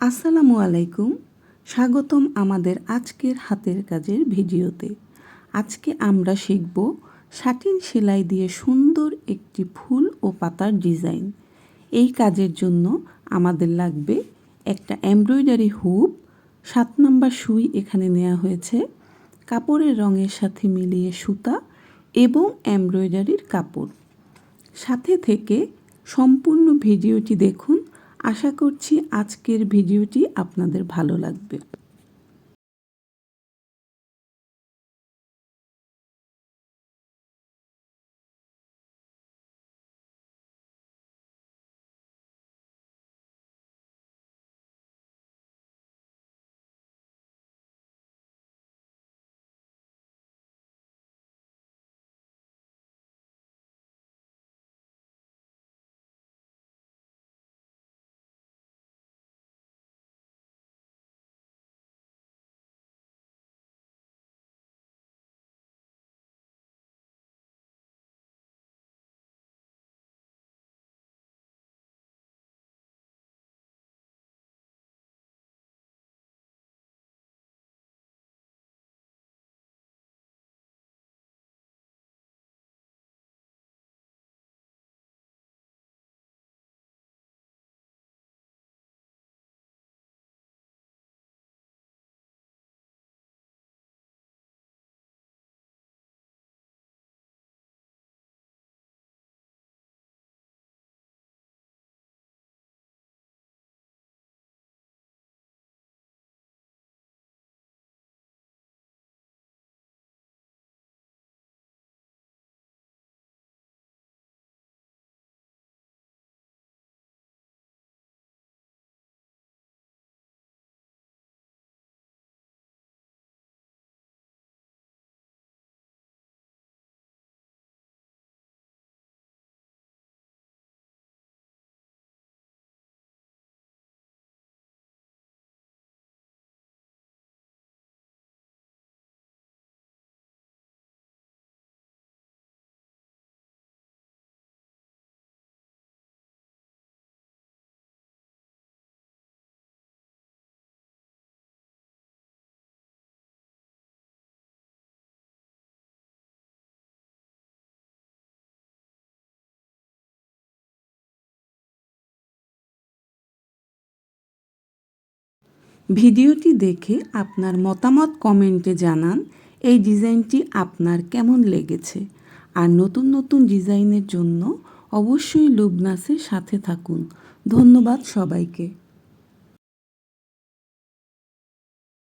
আসসালামু আলাইকুম। স্বাগতম আমাদের আজকের হাতের কাজের ভিডিওতে। আজকে আমরা শিখব সাটিন সেলাই দিয়ে সুন্দর একটি ফুল ও পাতার ডিজাইন। এই কাজের জন্য আমাদের লাগবে একটা এমব্রয়ডারি হুপ, সাত নাম্বার সুই এখানে নেওয়া হয়েছে, কাপড়ের রঙের সাথে মিলিয়ে সুতা এবং এমব্রয়ডারির কাপড়। সাথে থেকে সম্পূর্ণ ভিডিওটি দেখুন আশা করছি আজকের ভিডিওটি আপনাদের ভালো লাগবে। ভিডিওটি দেখে আপনার মতামত কমেন্টে জানান এই ডিজাইনটি আপনার কেমন লেগেছে। আর নতুন নতুন ডিজাইনের জন্য অবশ্যই লুবনাসের সাথে থাকুন। ধন্যবাদ সবাইকে।